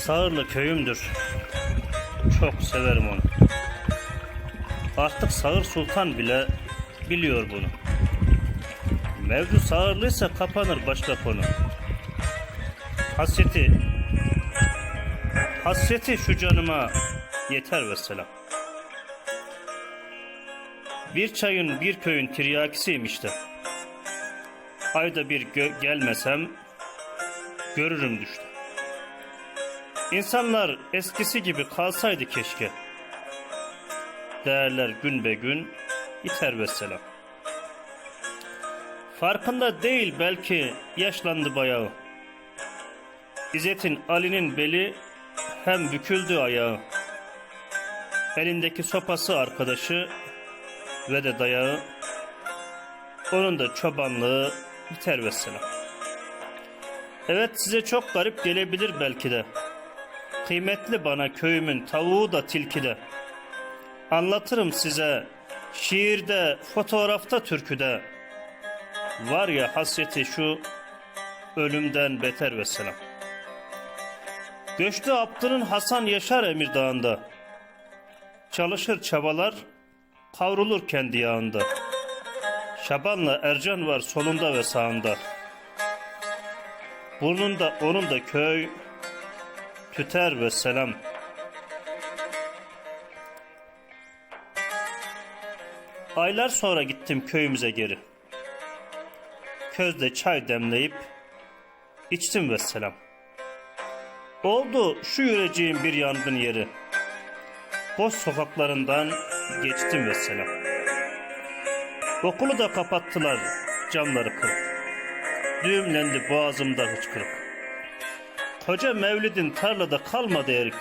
Sağırlı köyümdür. Çok severim onu. Artık Sağır Sultan bile biliyor bunu. Mevzu sağırlıysa kapanır başka konu. Hasreti Hasreti şu canıma yeter ve selam. Bir çayın bir köyün tiryakisiymiş de. Ayda bir gö- gelmesem görürüm düştü. İnsanlar eskisi gibi kalsaydı keşke. Değerler gün be gün iter ve selam. Farkında değil belki yaşlandı bayağı. İzzet'in Ali'nin beli hem büküldü ayağı. Elindeki sopası arkadaşı ve de dayağı. Onun da çobanlığı biter ve selam. Evet size çok garip gelebilir belki de. Kıymetli bana köyümün tavuğu da tilki de. Anlatırım size şiirde, fotoğrafta, türküde. Var ya hasreti şu ölümden beter ve selam. Göçlü Abdü'nün Hasan Yaşar Emir Dağı'nda. Çalışır çabalar, kavrulur kendi yağında. Şaban'la Ercan var solunda ve sağında. Burnunda onun da köy, tüter ve selam. Aylar sonra gittim köyümüze geri. Közde çay demleyip içtim ve selam. Oldu şu yüreceğim bir yangın yeri. Boş sokaklarından geçtim ve selam. Okulu da kapattılar camları kırık. Düğümlendi boğazımda hıçkırık. Koca Mevlid'in tarlada kalmadı erik.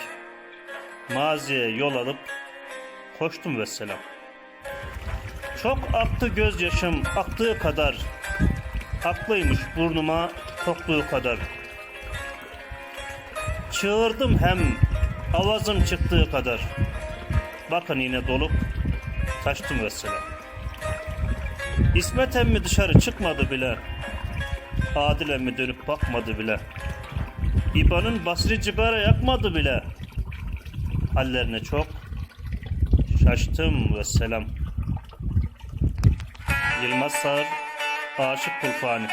Maziye yol alıp koştum ve selam. Çok aktı gözyaşım aktığı kadar. Haklıymış burnuma tokluğu kadar. Çığırdım hem avazım çıktığı kadar. Bakın yine dolup taştım ve selam. İsmet emmi dışarı çıkmadı bile. Adil emmi dönüp bakmadı bile. İban'ın Basri Cibara yakmadı bile. Hallerine çok şaştım ve selam. Yılmaz Sağır, Aşık Kulfani.